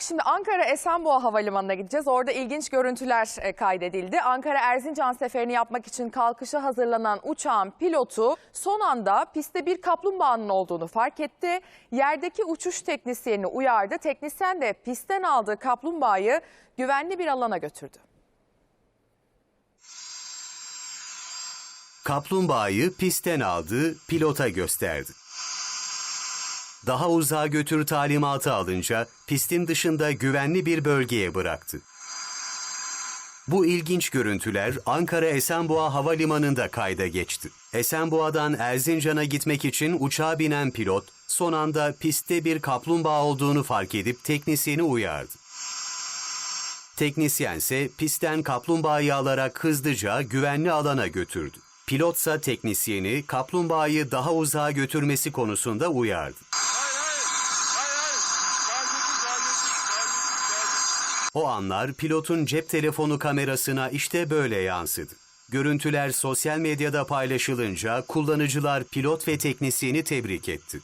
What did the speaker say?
Şimdi Ankara Esenboğa Havalimanı'na gideceğiz. Orada ilginç görüntüler e, kaydedildi. Ankara Erzincan seferini yapmak için kalkışa hazırlanan uçağın pilotu son anda pistte bir kaplumbağanın olduğunu fark etti. Yerdeki uçuş teknisyenini uyardı. Teknisyen de pistten aldığı kaplumbağayı güvenli bir alana götürdü. Kaplumbağayı pistten aldı, pilota gösterdi. Daha uzağa götür talimatı alınca pistin dışında güvenli bir bölgeye bıraktı. Bu ilginç görüntüler Ankara Esenboğa Havalimanı'nda kayda geçti. Esenboğa'dan Erzincan'a gitmek için uçağa binen pilot son anda pistte bir kaplumbağa olduğunu fark edip teknisyeni uyardı. Teknisyen ise pistten kaplumbağayı alarak hızlıca güvenli alana götürdü. Pilotsa teknisyeni kaplumbağayı daha uzağa götürmesi konusunda uyardı. O anlar pilotun cep telefonu kamerasına işte böyle yansıdı. Görüntüler sosyal medyada paylaşılınca kullanıcılar pilot ve teknisyeni tebrik etti.